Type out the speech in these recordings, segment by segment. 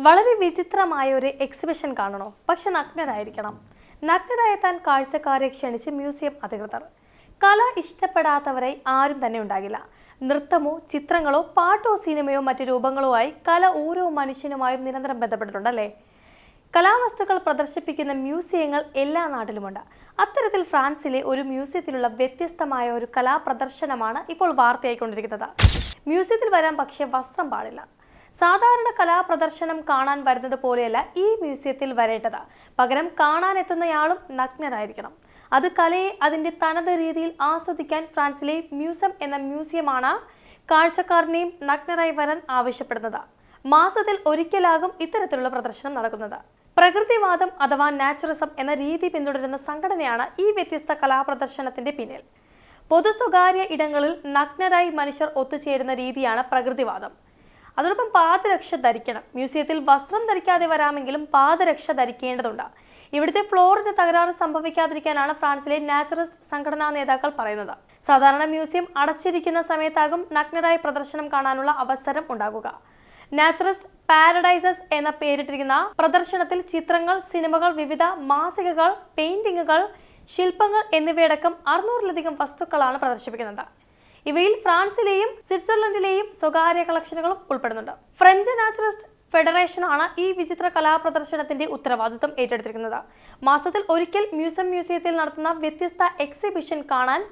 വളരെ വിചിത്രമായ ഒരു എക്സിബിഷൻ കാണണോ? പക്ഷെ നഗ്നരായിരിക്കണം. നഗ്നരായ താൻ കാഴ്ചക്കാരെ ക്ഷണിച്ച് മ്യൂസിയം അധികൃതർ. കല ഇഷ്ടപ്പെടാത്തവരെ ആരും തന്നെ ഉണ്ടാകില്ല. നൃത്തമോ ചിത്രങ്ങളോ പാട്ടോ സിനിമയോ മറ്റു രൂപങ്ങളോ ആയി കല ഓരോ മനുഷ്യനുമായും നിരന്തരം ബന്ധപ്പെട്ടിട്ടുണ്ടല്ലേ? കലാവസ്തുക്കൾ പ്രദർശിപ്പിക്കുന്ന മ്യൂസിയങ്ങൾ എല്ലാ നാട്ടിലുമുണ്ട്. അത്തരത്തിൽ ഫ്രാൻസിലെ ഒരു മ്യൂസിയത്തിലുള്ള വ്യത്യസ്തമായ ഒരു കലാപ്രദർശനമാണ് ഇപ്പോൾ വാർത്തയായിക്കൊണ്ടിരിക്കുന്നത്. മ്യൂസിയത്തിൽ വരാൻ പക്ഷേ വസ്ത്രം പാടില്ല. സാധാരണ കലാപ്രദർശനം കാണാൻ വരുന്നത് പോലെയല്ല ഈ മ്യൂസിയത്തിൽ വരേണ്ടത്. പകരം കാണാനെത്തുന്നയാളും നഗ്നരായിരിക്കണം. അത് കലയെ അതിന്റെ തനത് രീതിയിൽ ആസ്വദിക്കാൻ ഫ്രാൻസിലെ മ്യൂസിയം എന്ന മ്യൂസിയമാണ് കാഴ്ചക്കാരനെയും നഗ്നരായി വരാൻ ആവശ്യപ്പെടുന്നത്. മാസത്തിൽ ഒരിക്കലാകും ഇത്തരത്തിലുള്ള പ്രദർശനം നടക്കുന്നത്. പ്രകൃതിവാദം അഥവാ നാച്ചുറിസം എന്ന രീതി പിന്തുടരുന്ന സംഘടനയാണ് ഈ വ്യത്യസ്ത കലാപ്രദർശനത്തിന്റെ പിന്നിൽ. പൊതു സ്വകാര്യ ഇടങ്ങളിൽ നഗ്നരായി മനുഷ്യർ ഒത്തുചേരുന്ന രീതിയാണ് പ്രകൃതിവാദം. അതോടൊപ്പം പാദരക്ഷ ധരിക്കണം. മ്യൂസിയത്തിൽ വസ്ത്രം ധരിക്കാതെ വരാമെങ്കിലും പാദരക്ഷ ധരിക്കേണ്ടതുണ്ട്. ഇവിടുത്തെ ഫ്ലോറിന് തകരാറ് സംഭവിക്കാതിരിക്കാനാണ് ഫ്രാൻസിലെ നാച്ചുറലിസ്റ്റ് സംഘടനാ നേതാക്കൾ പറയുന്നത്. സാധാരണ മ്യൂസിയം അടച്ചിരിക്കുന്ന സമയത്താകും നഗ്നരായ പ്രദർശനം കാണാനുള്ള അവസരം ഉണ്ടാകുക. നാച്ചുറലിസ്റ്റ് പാരഡൈസസ് എന്ന പേരിട്ടിരിക്കുന്ന പ്രദർശനത്തിൽ ചിത്രങ്ങൾ സിനിമകൾ വിവിധ മാസികകൾ പെയിന്റിങ്ങുകൾ ശില്പങ്ങൾ എന്നിവയടക്കം അറുന്നൂറിലധികം വസ്തുക്കളാണ് പ്രദർശിപ്പിക്കുന്നത്. ഇവയിൽ ഫ്രാൻസിലെയും സ്വിറ്റ്സർലൻഡിലെയും സ്വകാര്യ കളക്ഷനുകളും ഉൾപ്പെടുന്നുണ്ട്. ഫ്രഞ്ച് നാച്ചുറലിസ്റ്റ് ഫെഡറേഷനാണ് ഈ വിചിത്ര കലാപ്രദർശനത്തിന്റെ ഉത്തരവാദിത്വം ഏറ്റെടുത്തിരിക്കുന്നത്. മാസത്തിൽ ഒരിക്കൽ മ്യൂസിയം മ്യൂസിയത്തിൽ നടത്തുന്ന വ്യത്യസ്ത എക്സിബിഷൻ കാണാൻ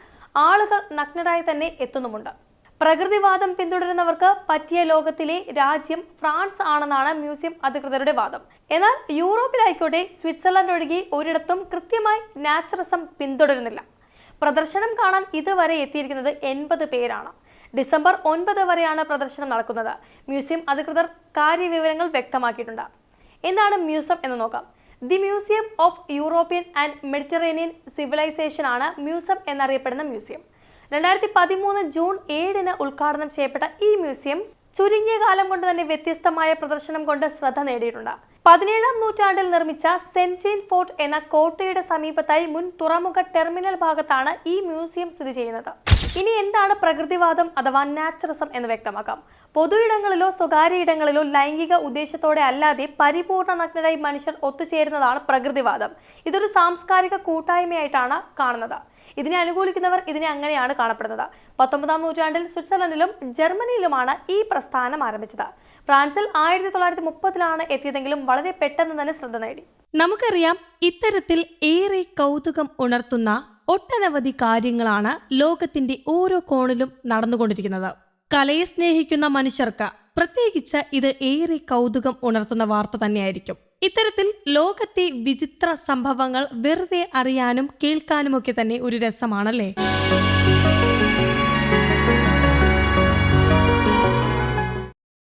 ആളുകൾ നഗ്നരായി തന്നെ എത്തുന്നുമുണ്ട്. പ്രകൃതിവാദം പിന്തുടരുന്നവർക്ക് പറ്റിയ ലോകത്തിലെ രാജ്യം ഫ്രാൻസ് ആണെന്നാണ് മ്യൂസിയം അധികൃതരുടെ വാദം. എന്നാൽ യൂറോപ്പിലായിക്കോട്ടെ സ്വിറ്റ്സർലൻഡ് ഒഴികെ ഒരിടത്തും കൃത്യമായി നാച്ചുറസം പിന്തുടരുന്നില്ല. പ്രദർശനം കാണാൻ ഇതുവരെ എത്തിയിരിക്കുന്നത് എൺപത് പേരാണ്. ഡിസംബർ ഒൻപത് വരെയാണ് പ്രദർശനം നടക്കുന്നത്. മ്യൂസിയം അധികൃതർ കാര്യവിവരങ്ങൾ വ്യക്തമാക്കിയിട്ടുണ്ട്. എന്താണ് മ്യൂസിയം എന്ന് നോക്കാം. The museum of European and Mediterranean civilisation ആണ് മ്യൂസിയം എന്നറിയപ്പെടുന്ന മ്യൂസിയം. രണ്ടായിരത്തി പതിമൂന്ന് ജൂൺ ഏഴിന് ഉദ്ഘാടനം ചെയ്യപ്പെട്ട ഈ മ്യൂസിയം ചുരുങ്ങിയ കാലം കൊണ്ട് തന്നെ വ്യത്യസ്തമായ പ്രദർശനം കൊണ്ട് ശ്രദ്ധ നേടിയിട്ടുണ്ട്. പതിനേഴാം നൂറ്റാണ്ടിൽ നിർമ്മിച്ച സെൻജീൻ ഫോർട്ട് എന്ന കോട്ടയുടെ സമീപത്തായി മുൻ തുറമുഖ ടെർമിനൽ ഭാഗത്താണ് ഈ മ്യൂസിയം സ്ഥിതി ചെയ്യുന്നത്. ഇനി എന്താണ് പ്രകൃതിവാദം അഥവാ നാച്ചുറസം എന്ന് വ്യക്തമാക്കാം. പൊതു ഇടങ്ങളിലോ സ്വകാര്യ ഇടങ്ങളിലോ ലൈംഗിക ഉദ്ദേശത്തോടെ അല്ലാതെ പരിപൂർണ നഗ്നരായി മനുഷ്യർ ഒത്തുചേരുന്നതാണ് പ്രകൃതിവാദം. ഇതൊരു സാംസ്കാരിക കൂട്ടായ്മയായിട്ടാണ് കാണുന്നത്. ഇതിനെ അനുകൂലിക്കുന്നവർ ഇതിനെ അങ്ങനെയാണ് കാണപ്പെടുന്നത്. പത്തൊമ്പതാം നൂറ്റാണ്ടിൽ സ്വിറ്റ്സർലൻഡിലും ജർമ്മനിയിലുമാണ് ഈ പ്രസ്ഥാനം ആരംഭിച്ചത്. ഫ്രാൻസിൽ ആയിരത്തി തൊള്ളായിരത്തി മുപ്പതിലാണ് എത്തിയതെങ്കിലും വളരെ പെട്ടെന്ന് തന്നെ ശ്രദ്ധ നേടി. നമുക്കറിയാം ഇത്തരത്തിൽ ഏറെ കൗതുകം ഉണർത്തുന്ന ഒട്ടനവധി കാര്യങ്ങളാണ് ലോകത്തിന്റെ ഓരോ കോണിലും നടന്നുകൊണ്ടിരിക്കുന്നത്. കലയെ സ്നേഹിക്കുന്ന മനുഷ്യർക്ക് പ്രത്യേകിച്ച് ഇത് ഏറെ കൗതുകം ഉണർത്തുന്ന വാർത്ത തന്നെയായിരിക്കും. ഇത്തരത്തിൽ ലോകത്തെ വിചിത്ര സംഭവങ്ങൾ വെറുതെ അറിയാനും കേൾക്കാനുമൊക്കെ തന്നെ ഒരു രസമാണല്ലേ?